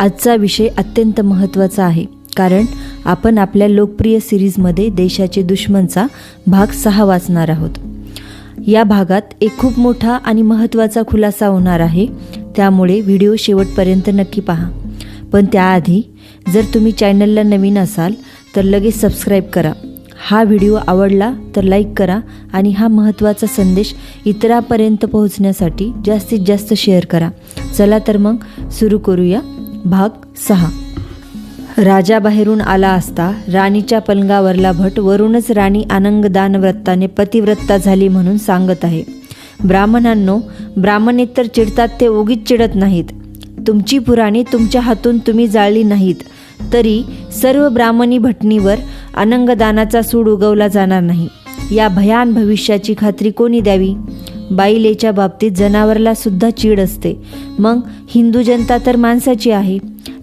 आजचा विषय अत्यंत महत्त्वाचा आहे. कारण आपण आपल्या लोकप्रिय सिरीजमध्ये देशाचे दुश्मनचा भाग सहा वाचणार आहोत. या भागात एक खूप मोठा आणि महत्त्वाचा खुलासा होणार आहे. त्यामुळे व्हिडिओ शेवटपर्यंत नक्की पहा. पण त्याआधी जर तुम्ही चॅनलला नवीन असाल तर लगेच सबस्क्राईब करा. हा व्हिडिओ आवडला तर लाईक करा आणि हा महत्त्वाचा संदेश इतरांपर्यंत पोहोचण्यासाठी जास्तीत जास्त शेअर करा. चला तर मग सुरू करूया भाग सहा. राजा बाहेरून आला असता राणीच्या पलंगावरला भट वरूनच राणी आनंगदान व्रताने पतिव्रता झाली म्हणून सांगत आहे. ब्राह्मणांनो ब्राह्मणे तर चिडतात ते उगीच चिडत नाहीत. तुमची पुराणी तुमच्या हातून तुम्ही जाळली नाहीत. तरी सर्व ब्राह्मणी भटणीवर अनंगदानाचा सूड उगवला जाणार नाही. या भयान भविष्याची खात्री कोणी द्यावी? बाईलेच्या बाबतीत जनावरला सुद्धा चीड असते. मग हिंदू जनता तर माणसाची आहे.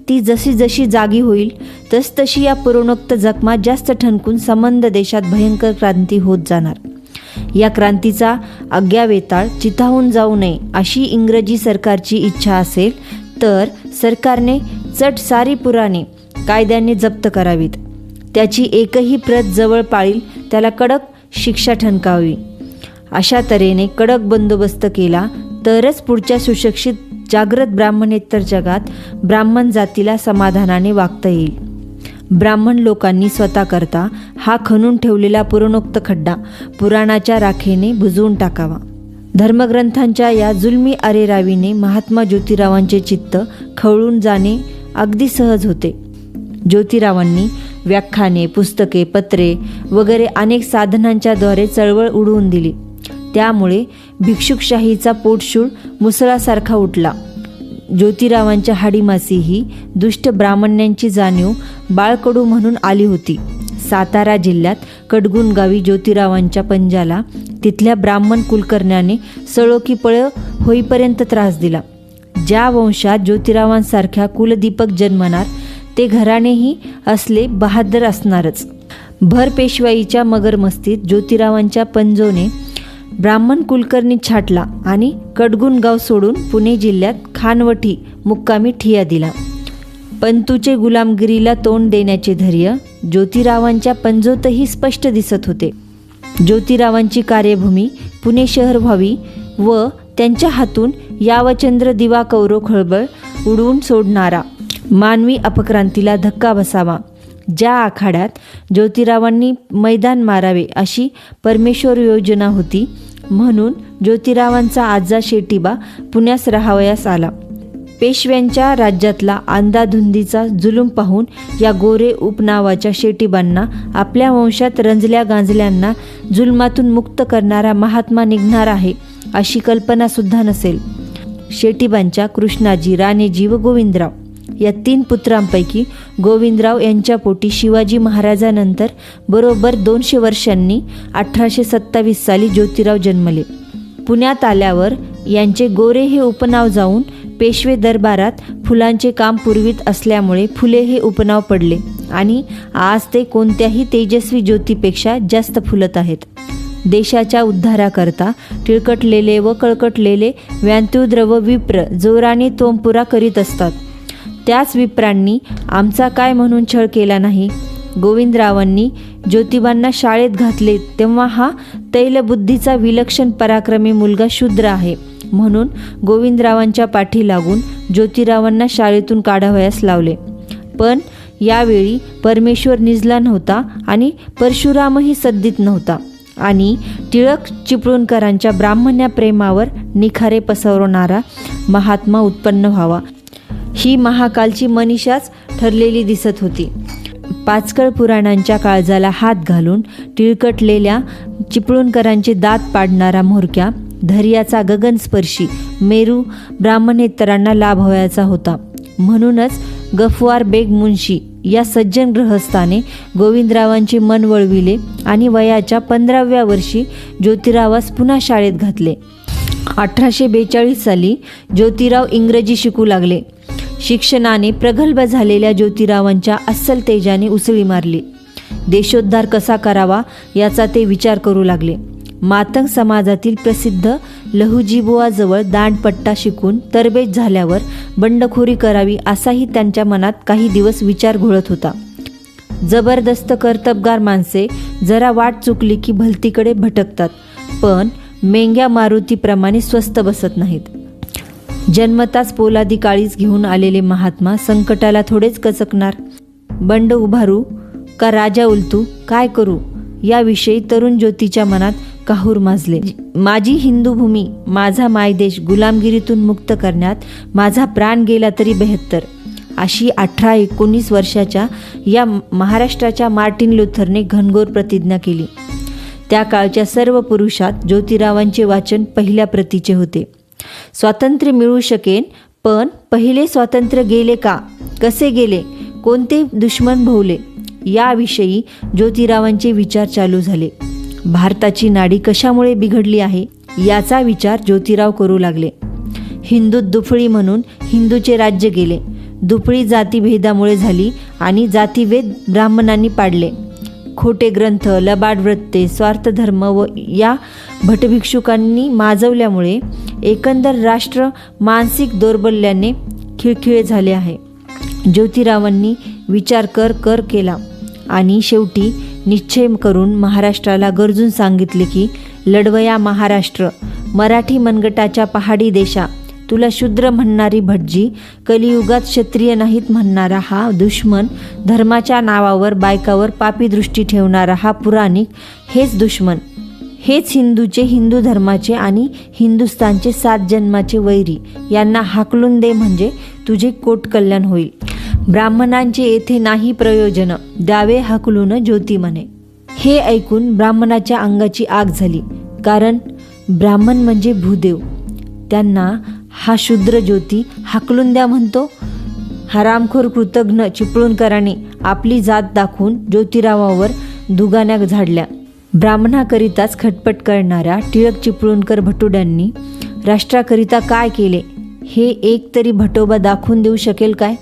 ती जशी जशी जागी होईल तस तशी या पुरोणोक्त जखमा जास्त ठणकून संबंध देशात भयंकर क्रांती होत जाणार. या क्रांतीचा अज्ञावेताळ चिताहून जाऊ नये अशी इंग्रजी सरकारची इच्छा असेल तर सरकारने चट सारी पुराणे कायद्याने जप्त करावीत. त्याची एकही प्रत जवळ पाळील त्याला कडक शिक्षा ठणकावी. अशा तऱ्हेने कडक बंदोबस्त केला तरच पुढच्या सुशिक्षित जागृत ब्राह्मणेतर जगात ब्राह्मण जातीला समाधानाने वागता येईल. ब्राह्मण लोकांनी स्वतःकरता हा खणून ठेवलेला पुरणोक्त खड्डा पुराणाच्या राखेने बुजवून टाकावा. धर्मग्रंथांच्या या जुलमी अरेरावीने महात्मा ज्योतिरावांचे चित्त खवळून जाणे अगदी सहज होते. ज्योतिरावांनी व्याख्याने पुस्तके पत्रे वगैरे अनेक साधनांच्याद्वारे चळवळ उडवून दिली. त्यामुळे भिक्षुकशाहीचा पोटशूळ मुसळासारखा उठला. ज्योतिरावांच्या हाडीमासी ही दुष्ट ब्राह्मण्यांची जाणीव बाळकडू म्हणून आली होती. सातारा जिल्ह्यात कडगुण गावी ज्योतिरावांच्या पंजाला तिथल्या ब्राह्मण कुलकर्ण्याने सळोकी पळ होईपर्यंत त्रास दिला. ज्या वंशात ज्योतिरावांसारख्या कुलदीपक जन्मणार ते घराणेही असले बहादर असणारच. भर पेशवाईच्या मगरमस्तीत ज्योतिरावांच्या पंजोने ब्राह्मण कुलकर्णी छाटला आणि कडगुण गाव सोडून पुणे जिल्ह्यात खानवठी मुक्कामी ठिया दिला. पंतूचे गुलामगिरीला तोंड देण्याचे धैर्य ज्योतिरावांच्या पंजोतही स्पष्ट दिसत होते. ज्योतिरावांची कार्यभूमी पुणे शहर व्हावी व त्यांच्या हातून यावचंद्र दिवा कौरव खळबळ उडवून सोडणारा मानवी अपक्रांतीला धक्का बसावा. ज्या आखाड्यात ज्योतिरावांनी मैदान मारावे अशी परमेश्वर योजना होती म्हणून ज्योतिरावांचा आजा शेटीबा पुण्यास राहावयास आला. पेशव्यांच्या राज्यातला अंदाधुंदीचा जुलूम पाहून या गोरे उपनावाच्या शेटीबांना आपल्या वंशात रंजल्या गांजल्यांना जुलमातून मुक्त करणारा महात्मा निघणार आहे अशी कल्पनासुद्धा नसेल. शेटीबांच्या कृष्णाजी राणेजी व गोविंदराव. या तीन पुत्रांपैकी गोविंदराव यांच्या पोटी शिवाजी महाराजानंतर बरोबर दोनशे वर्षांनी अठराशे सत्तावीस साली ज्योतिराव जन्मले. पुण्यात आल्यावर यांचे गोरे हे उपनाव जाऊन पेशवे दरबारात फुलांचे काम पुरवीत असल्यामुळे फुले हे उपनाव पडले आणि आज ते कोणत्याही तेजस्वी ज्योतीपेक्षा जास्त फुलत आहेत. देशाच्या उद्धाराकरता टिळकटलेले व कळकटलेले व्यांतुद्रव विप्र जोराने तोंपुरा करीत असतात. त्याच विप्रांनी आमचा काय म्हणून छळ केला नाही? गोविंदरावांनी ज्योतिबांना शाळेत घातले तेव्हा हा तैलबुद्धीचा विलक्षण पराक्रमी मुलगा शूद्र आहे. म्हणून गोविंदरावांच्या पाठी लागून ज्योतिरावांना शाळेतून काढावयास लावले. पण यावेळी परमेश्वर निजला नव्हता आणि परशुरामही सद्दीत नव्हता आणि टिळक चिपळूणकरांच्या ब्राह्मण्या प्रेमावर निखारे पसरवणारा महात्मा उत्पन्न व्हावा. ही महाकालची मनीषाच ठरलेली दिसत होती. पाचकळ पुराणांच्या काळजाला हात घालून टिळकटलेल्या चिपळूणकरांचे दात पाडणारा म्होरक्या धैर्याचा गगनस्पर्शी मेरू ब्राह्मणेतरांना लाभवायचा होता. म्हणूनच गफवार बेग मुन्शी या सज्जन गृहस्थाने गोविंदरावांचे मन वळविले आणि वयाच्या पंधराव्या वर्षी ज्योतिरावास पुन्हा शाळेत घातले. अठराशे बेचाळीस साली ज्योतिराव इंग्रजी शिकू लागले. शिक्षणाने प्रगल्भ झालेल्या ज्योतिरावांच्या अस्सल तेजाने उसळी मारली. देशोद्धार कसा करावा याचा ते विचार करू लागले. मातंग समाजातील प्रसिद्ध लहुजीबुवाजवळ दांडपट्टा शिकून तरबेज झाल्यावर बंडखोरी करावी असाही त्यांच्या मनात काही दिवस विचार घोळत होता. जबरदस्त कर्तबगार माणसे जरा वाट चुकली की भलतीकडे भटकतात पण मेंग्या मारुतीप्रमाणे स्वस्त बसत नाहीत. जन्मताच पोलादी काळीच घेऊन आलेले महात्मा संकटाला थोडेच कचकणार बंड उभारू का राजा उलटू? काय करू? याविषयी तरुण ज्योतीच्या मनात काहूर माजले. माझी हिंदू भूमी माझा मायदेश गुलामगिरीतून मुक्त करण्यात माझा प्राण गेला तरी बेहत्तर. अशी अठरा एकोणीस वर्षाच्या या महाराष्ट्राच्या मार्टिन लुथरने घनघोर प्रतिज्ञा केली. त्या काळच्या सर्व पुरुषात ज्योतिरावांचे वाचन पहिल्या प्रतीचे होते. स्वातंत्र्य मिळू शकेन पण पहिले स्वातंत्र्य गेले का? कसे गेले? कोणते दुश्मन भोवले? याविषयी ज्योतिरावांचे विचार चालू झाले. भारताची नाडी कशामुळे बिघडली आहे? याचा विचार ज्योतिराव करू लागले. हिंदू दुफळी म्हणून हिंदूचे राज्य गेले. दुफळी जातीभेदामुळे झाली आणि जातीभेद ब्राह्मणांनी पाडले. खोटे ग्रंथ लबाड वृत्ते स्वार्थधर्म व या भटभिक्षुकांनी माजवल्यामुळे एकंदर राष्ट्र मानसिक दौर्बल्याने खिळखिळे झाले आहे. ज्योतिरावांनी विचार कर कर केला आणि शेवटी निश्चय करून महाराष्ट्राला गरजून सांगितले की लढवया महाराष्ट्र मराठी मनगटाच्या पहाडी देशा तुला शूद्र म्हणणारी भटजी कलियुगात क्षत्रिय नाहीत म्हणणारा हा दुश्मन धर्माच्या नावावर बायकावर पापी दृष्टी ठेवणारा हा पुराणिक हेच दुश्मन. हेच हिंदूचे हिंदू धर्माचे आणि हिंदुस्तानचे सात जन्माचे वैरी. यांना हाकलून दे म्हणजे तुझे कोट कल्याण होईल. ब्राह्मणांचे येथे नाही प्रयोजन द्यावे हाकलून ज्योती म्हणे. हे ऐकून ब्राह्मणाच्या अंगाची आग झाली कारण ब्राह्मण म्हणजे भूदेव. त्यांना हा शूद्र ज्योती हाकलून द्या म्हणतो. हरामखोर कृतघ्न चिपळूणकरांनी आपली जात दाखवून ज्योतिरावावर दुगाण्या झाडल्या. ब्राह्मणाकरिताच खटपट करणाऱ्या टिळक चिपळूणकर भटुड्यांनी राष्ट्राकरिता काय केले? हे एक तरी भटोबा दाखवून देऊ शकेल काय?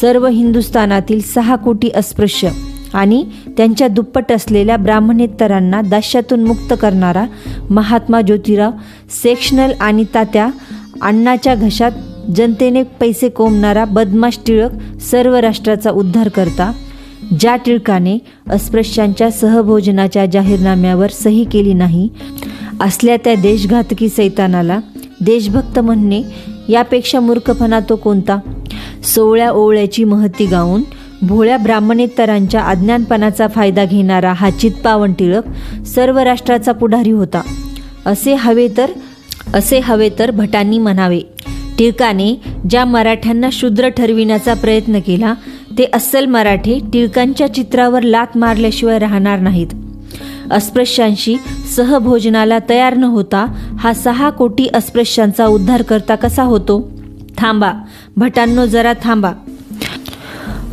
सर्व हिंदुस्थानातील सहा कोटी अस्पृश्य आणि त्यांच्या दुप्पट असलेल्या ब्राह्मणेतरांना दास्यातून मुक्त करणारा महात्मा ज्योतिराव सेक्शनल आणि तात्या अण्णाच्या घशात जनतेने पैसे कोंबणारा बदमाश टिळक सर्व राष्ट्राचा उद्धार करता ज्या टिळकाने अस्पृश्यांच्या सहभोजनाच्या जाहीरनाम्यावर सही केली नाही असल्या त्या देशघातकी सैतानाला देशभक्त म्हणणे यापेक्षा मूर्खपणा तो कोणता? सोवळ्या ओवळ्याची महती गाऊन भोळ्या ब्राह्मणेतरांच्या अज्ञानपणाचा फायदा घेणारा हा चित्पावन टिळक सर्व राष्ट्राचा पुढारी होता. असे हवे तर असे हवे तर भटांनी म्हणावे. टिळकाने ज्या मराठ्यांना शूद्र ठरविण्याचा प्रयत्न केला ते अस्सल मराठे टिळकांच्या चित्रावर लात मारल्याशिवाय राहणार नाहीत. अस्पृश्यांशी सहभोजनाला तयार न होता हा सहा कोटी अस्पृश्यांचा उद्धार करता कसा होतो? थांबा भटांनो जरा थांबा.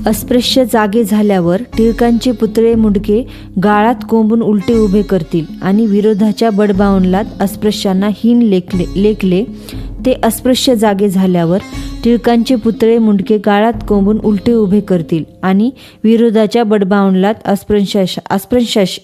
अस्पृश्य जागे झाल्यावर टिळकांचे पुतळे मुंडके गाळात कोंबून उलटे उभे करतील आणि विरोधाच्या बडबावनलात अस्पृश्यांना हीन लेखले लेखले. ते अस्पृश्य जागे झाल्यावर टिळकांचे पुतळे मुंडके गाळात कोंबून उलटे उभे करतील आणि विरोधाच्या बडबावनलात अस्पृश्याश अस्पृश्याश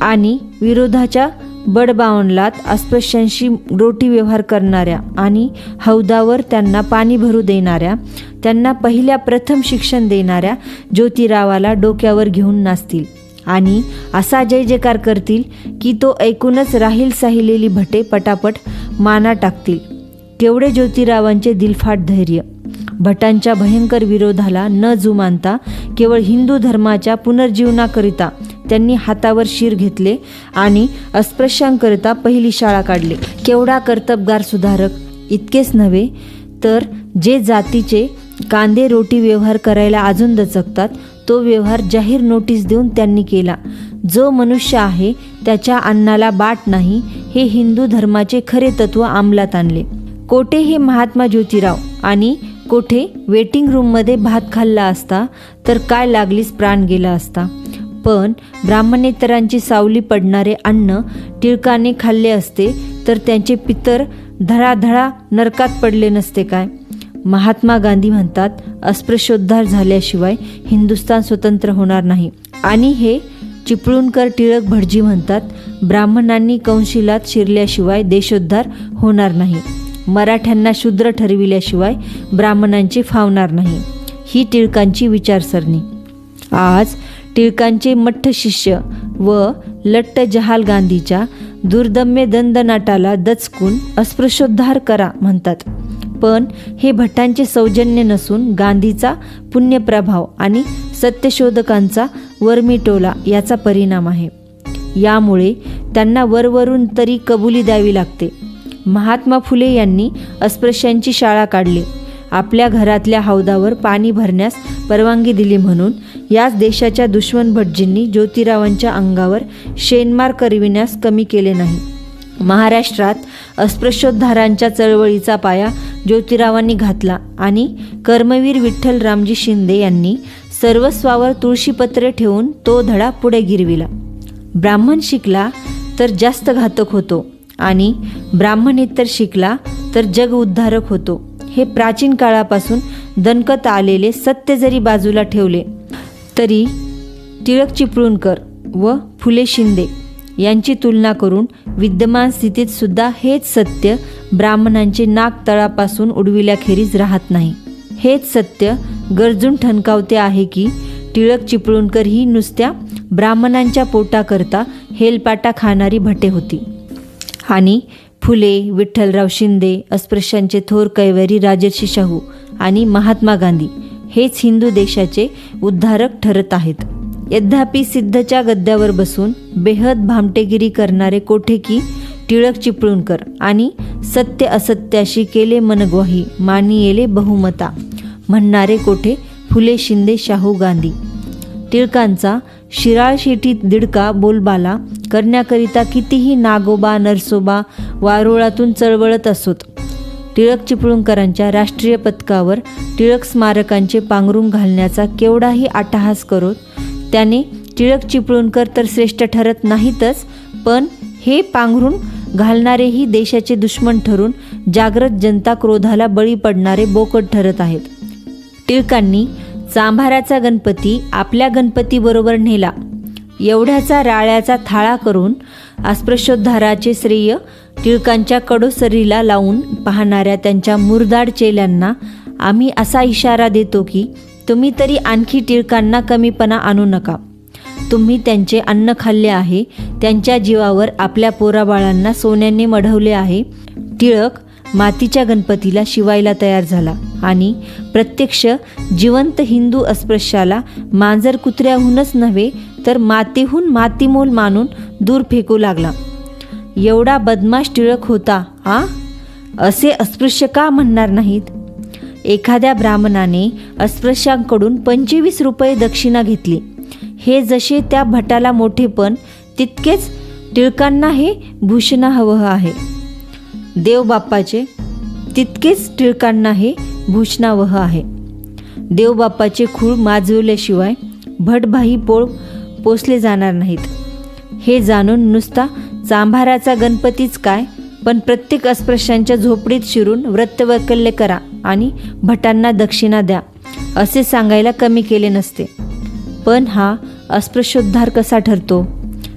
आणि विरोधाच्या बडबावनलात अस्पृश्यांशी रोटी व्यवहार करणाऱ्या आणि हौदावर त्यांना पाणी भरू देणाऱ्या त्यांना पहिल्या प्रथम शिक्षण देणाऱ्या ज्योतिरावाला डोक्यावर घेऊन नाचतील. आणि असा जय जयकार करतील की तो ऐकूनच राहील साहिलेली भटे पटापट माना टाकतील. केवढे ज्योतिरावांचे दिलफाट धैर्य. भटांच्या भयंकर विरोधाला न जुमानता केवळ हिंदू धर्माच्या पुनर्जीवनाकरिता त्यांनी हातावर शिर घेतले आणि अस्पृश्यांकरिता पहिली शाळा काढली. केवढा कर्तबगार सुधारक? इतकेच नव्हे तर जे जातीचे कांदे रोटी व्यवहार करायला अजून दचकतात तो व्यवहार जाहीर नोटीस देऊन त्यांनी केला. जो मनुष्य आहे त्याच्या अन्नाला बाट नाही हे हिंदू धर्माचे खरे तत्व अंमलात आणले. कोठे हे महात्मा ज्योतिराव? आणि कोठे वेटिंग रूममध्ये भात खाल्ला असता तर काय लागलीच प्राण गेला असता? पण ब्राह्मणेतरांची सावली पडणारे अन्न टिळकाने खाल्ले असते तर त्यांचे पितर धडाधडा नरकात पडले नसते काय? महात्मा गांधी म्हणतात अस्पृश्योद्धार झाल्याशिवाय हिंदुस्तान स्वतंत्र होणार नाही. आणि हे चिपळूणकर टिळक भटजी म्हणतात ब्राह्मणांनी कंशिलात शिरल्याशिवाय देशोद्धार होणार नाही. मराठ्यांना शूद्र ठरविल्याशिवाय ब्राह्मणांची फावणार नाही. ही टिळकांची विचारसरणी. आज टिळकांचे मठ्ठ शिष्य व लट्ट जहाल गांधीच्या दुर्दम्य दंदनाटाला दचकून अस्पृश्योद्धार करा म्हणतात. पण हे भटांचे सौजन्य नसून गांधीचा पुण्यप्रभाव आणि सत्यशोधकांचा वर्मिटोला याचा परिणाम आहे. यामुळे त्यांना वरवरून तरी कबुली द्यावी लागते. महात्मा फुले यांनी अस्पृश्यांची शाळा काढली. आपल्या घरातल्या हौदावर पाणी भरण्यास परवानगी दिली म्हणून याच देशाच्या दुश्मन भटजींनी ज्योतिरावांच्या अंगावर शेनमार करविण्यास कमी केले नाही. महाराष्ट्रात अस्पृश्योद्धारांच्या चळवळीचा पाया ज्योतिरावांनी घातला आणि कर्मवीर विठ्ठल रामजी शिंदे यांनी सर्वस्वावर तुळशीपत्रे ठेवून तो धडा पुढे गिरविला. ब्राह्मण शिकला तर जास्त घातक होतो आणि ब्राह्मणेतर शिकला तर जग उद्धारक होतो. हे प्राचीन काळापासून दणकत आलेले सत्य जरी बाजूला ठेवले तरी टिळक चिपळूणकर व फुले शिंदे यांची तुलना करून विद्यमान स्थितीत सुद्धा हेच सत्य ब्राह्मणांचे नाक तळापासून उडविल्याखेरीज राहत नाही. हेच सत्य गरजून ठणकावते आहे की टिळक चिपळूणकर ही नुसत्या ब्राह्मणांच्या पोटाकरता हेलपाटा खाणारी भटे होती. आणि फुले विठ्ठलराव शिंदे अस्पृश्यांचे थोर कैवारी राजर्षी शाहू आणि महात्मा गांधी हेच हिंदू देशाचे उद्धारक ठरत आहेत. यद्यापि सिद्धच्या गद्द्यावर बसून बेहद भामटेगिरी करणारे कोठे की टिळक चिपळूणकर आणि सत्य असत्याशी केले मनग्वाही मानियेले बहुमता म्हणणारे कोठे फुले शिंदे शाहू गांधी. टिळकांचा शिराळ शेटीत दिडका बोलबाला करण्याकरिता कितीही नागोबा नरसोबा वारुळातून चळवळत असोत. टिळक चिपळूणकरांच्या राष्ट्रीय पथकावर टिळक स्मारकांचे पांघरून घालण्याचा केवढाही आटाहास करोत त्याने टिळक चिपळूणकर तर श्रेष्ठ ठरत नाहीतच पण हे पांघरून घालणारेही देशाचे दुश्मन ठरून जागृत जनता क्रोधाला बळी पडणारे बोकट ठरत आहेत. टिळकांनी चांभाराचा गणपती आपल्या गणपतीबरोबर नेला. एवढ्याचा राळ्याचा थाळा करून अस्पृश्योद्धाराचे श्रेय टिळकांच्या कडोसरीला लावून पाहणाऱ्या त्यांच्या मुरदाड चेल्यांना आम्ही असा इशारा देतो की तुम्ही तरी आणखी टिळकांना कमीपणा आणू नका. तुम्ही त्यांचे अन्न खाल्ले आहे त्यांच्या जीवावर आपल्या पोराबाळांना सोन्याने मढवले आहे. टिळक मातीच्या गणपतीला शिवायला तयार झाला आणि प्रत्यक्ष जिवंत हिंदू अस्पृश्याला मांजर कुत्र्याहूनच नव्हे तर मातीहून मातीमोल मानून दूर फेकू लागला. एवढा बदमाश टिळक होता आ? असे अस्पृश्य का म्हणणार नाहीत? एखाद्या ब्राह्मणाने अस्पृश्यांकडून पंचवीस रुपये दक्षिणा घेतली. हे जसे त्या भटाला मोठेपण तितकेच टिळकांना हे भूषणा हवं आहे. देवबाप्पाचे तितकेच टिळकांना हे भूषणावह आहे. देवबाप्पाचे खूळ माजवल्याशिवाय भटभाई पोळ पोचले जाणार नाहीत. हे जाणून नुसता चांभाराचा गणपतीच काय? पण प्रत्येक अस्पृश्यांच्या झोपडीत शिरून व्रतवैकल्य करा आणि भटांना दक्षिणा द्या असे सांगायला कमी केले नसते. पण हा अस्पृश्योद्धार कसा ठरतो?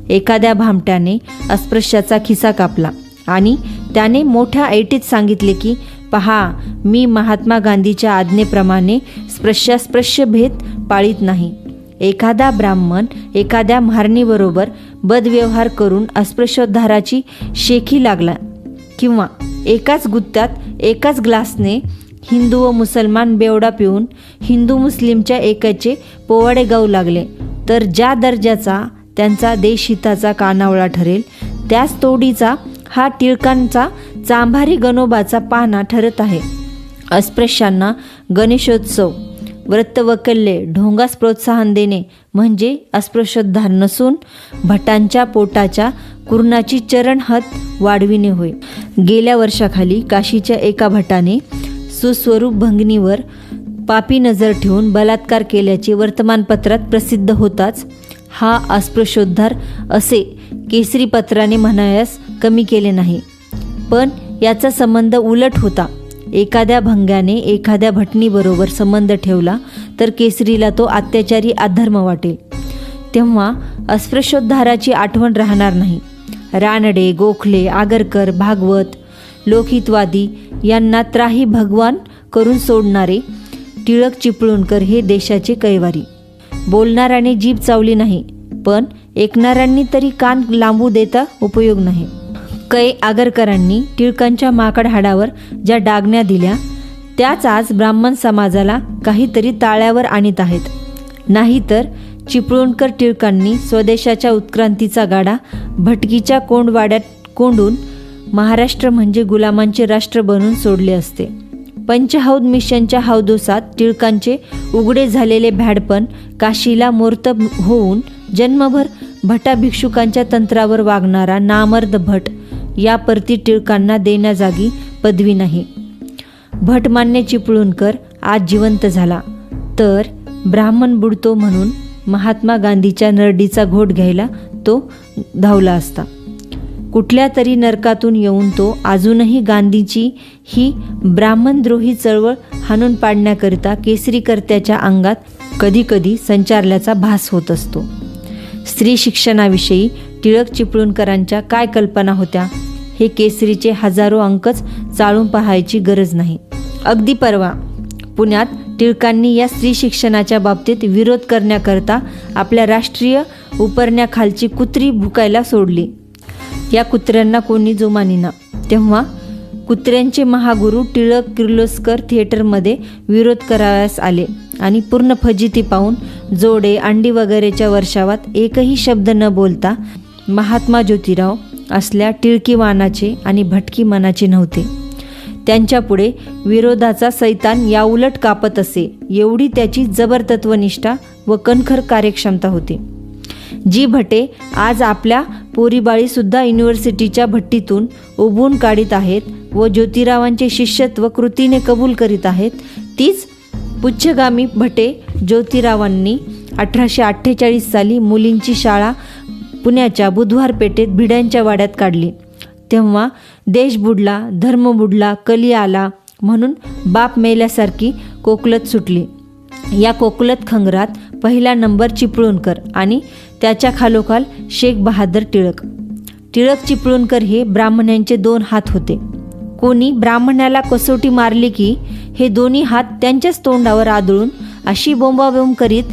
एखाद्या भामट्याने अस्पृश्याचा खिसा कापला आणि त्याने मोठ्या ऐटीत सांगितले की पहा मी महात्मा गांधीच्या आज्ञेप्रमाणे स्पृश्यास्पृश्य भेद पाळीत नाही. एखादा ब्राह्मण एखाद्या म्हारणीबरोबर बदव्यवहार करून अस्पृश्योद्धाराची शेखी लागला किंवा एकाच गुत्त्यात एकाच ग्लासने हिंदू व मुसलमान बेवडा पिऊन हिंदू मुस्लिमच्या एकाचे पोवाडे गाऊ लागले. तर ज्या दर्जाचा त्यांचा देशहिताचा कानावळा ठरेल त्याच तोडीचा हा टिळकांचा चांभारी गणोबाचा पाहणा ठरत आहे. अस्पृश्यांना गणेशोत्सव व्रतवकल्ये ढोंगास प्रोत्साहन देणे म्हणजे अस्पृश्योद्धार नसून भटांच्या पोटाच्या कुर्णाची चरणहत वाढविणे होय. गेल्या वर्षाखाली काशीच्या एका भटाने सुस्वरूप भंगनीवर पापी नजर ठेवून बलात्कार केल्याचे वर्तमानपत्रात प्रसिद्ध होताच हा अस्पृश्योद्धार असे केसरी पत्राने म्हणायास कमी केले नाही. पण याचा संबंध उलट होता. एखाद्या भंग्याने एखाद्या भटणीबरोबर संबंध ठेवला तर केसरीला तो अत्याचारी अधर्म वाटेल. तेव्हा अस्पृश्योद्धाराची आठवण राहणार नाही. रानडे गोखले आगरकर भागवत लोकहितवादी यांना त्राही भगवान करून सोडणारे टिळक चिपळूणकर हे देशाचे कैवारी. बोलणाऱ्याने जीभ चावली नाही पण ऐकणाऱ्यांनी तरी कान लांबू देता उपयोग नाही. कै आगरकरांनी टिळकांच्या माकड हाडावर ज्या डागण्या दिल्या त्याच आज ब्राह्मण समाजाला काहीतरी ताळ्यावर आणीत आहेत. नाहीतर चिपळूणकर टिळकांनी स्वदेशाच्या उत्क्रांतीचा गाडा भटकीच्या कोंडवाड्यात कोंडून महाराष्ट्र म्हणजे गुलामांचे राष्ट्र बनून सोडले असते. पंचहौद मिशनच्या हौदोसात टिळकांचे उघडे झालेले भॅडपण काशीला मोर्तब होऊन जन्मभर भटा भिक्षुकांच्या तंत्रावर वागणारा नामर्द भट या परती टिळकांना देण्याजागी पदवी नाही. भटमान्य चिपळूणकर आज जिवंत झाला. तर ब्राह्मण बुडतो म्हणून महात्मा गांधीच्या नरडीचा घोट घ्यायला तो धावला असता. कुठल्या तरी नरकातून येऊन तो अजूनही गांधीची ही ब्राह्मणद्रोही चळवळ हाणून पाडण्याकरिता केसरीकर्त्याच्या अंगात कधीकधी संचारल्याचा भास होत असतो. स्त्री शिक्षणाविषयी टिळक चिपळूणकरांच्या काय कल्पना होत्या? हे केसरीचे हजारो अंकच चाळून पाहायची गरज नाही. अगदी परवा पुण्यात टिळकांनी या स्त्री शिक्षणाच्या बाबतीत विरोध करण्याकरता आपल्या राष्ट्रीय उपरण्याखालची कुत्री भुकायला सोडली. या कुत्र्यांना कोणी जोमानिना तेव्हा कुत्र्यांचे महागुरू टिळक किर्लोस्कर थिएटरमध्ये विरोध करावयास आले आणि पूर्ण फजिती पाहून जोडे अंडी वगैरेच्या वर्षावात एकही शब्द न बोलता महात्मा ज्योतिराव असल्या टिळकी वानाचे आणि भटकी मनाचे नव्हते. त्यांच्यापुढे विरोधाचा सैतान याउलट कापत असे एवढी त्याची जबरतत्वनिष्ठा व कणखर कार्यक्षमता होती. जी भटे आज आपल्या पोरीबाळीसुद्धा युनिव्हर्सिटीच्या भट्टीतून उभून काढीत आहेत व ज्योतिरावांचे शिष्यत्व कृतीने कबूल करीत आहेत तीच पुच्छगामी भटे ज्योतिरावांनी अठराशे अठ्ठेचाळीस साली मुलींची शाळा पुण्याच्या बुधवार पेठेत भिड्यांच्या वाड्यात काढली. तेव्हा देश बुडला धर्म बुडला कली आला म्हणून बाप मेल्यासारखी कोकलत सुटली. या कोकलत खंगरात पहिला नंबर चिपळूणकर आणि त्याच्या खालोखाल शेख बहादर टिळक. टिळक चिपळूणकर हे ब्राह्मणांचे दोन हात होते. कोणी ब्राह्मणाला कसोटी मारली की हे दोन्ही हात त्यांच्याच तोंडावर आदळून अशी बोंबाबोंब करीत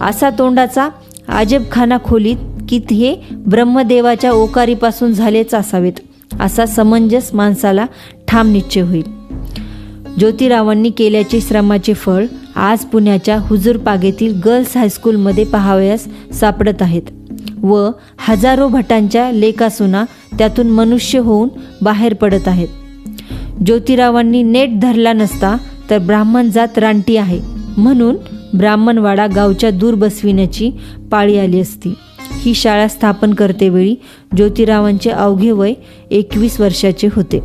असा तोंडाचा अजबखाना खोलीत की हे ब्रह्मदेवाच्या ओकारीपासून झालेच असावेत असा समंजस माणसाला ठाम निश्चय होईल. ज्योतिरावांनी केल्याचे श्रमाचे फळ आज पुण्याच्या हुजूरपागेतील गर्ल्स हायस्कूलमध्ये पाहावयास सापडत आहेत व हजारो भटांच्या लेखासुना त्यातून मनुष्य होऊन बाहेर पडत आहेत. ज्योतिरावांनी नेट धरला नसता तर ब्राह्मण जात रानटी आहे म्हणून ब्राह्मणवाडा गावच्या दूर बसविण्याची पाळी आली असती. ही शाळा स्थापन करतेवेळी ज्योतिरावांचे अवघे वय एकवीस वर्षाचे होते.